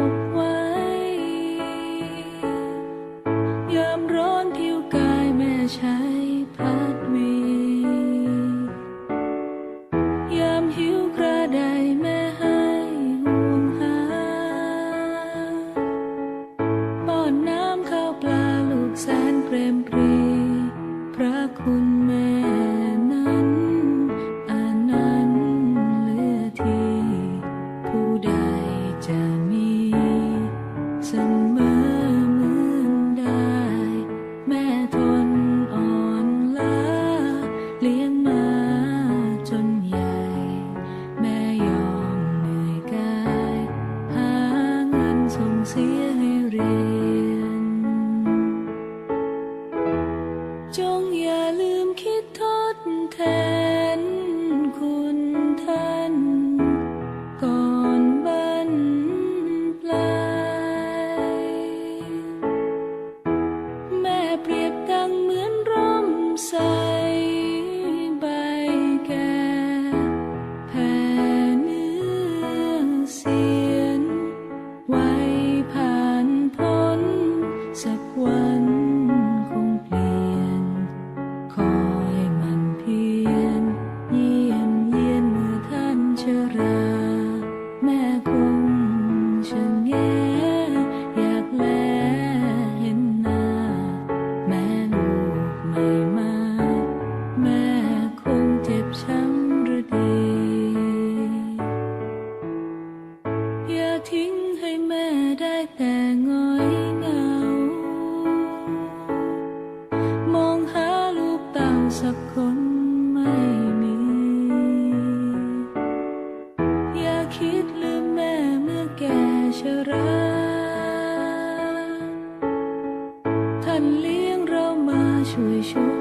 我 ส่งเสียให้เรียน แต่ง่อยเงา มองหาลูกเต่าสักคนไม่มี อย่าคิดลืมแม่เมื่อแก่ชรา ท่านเลี้ยงเรามาช่วยช่วย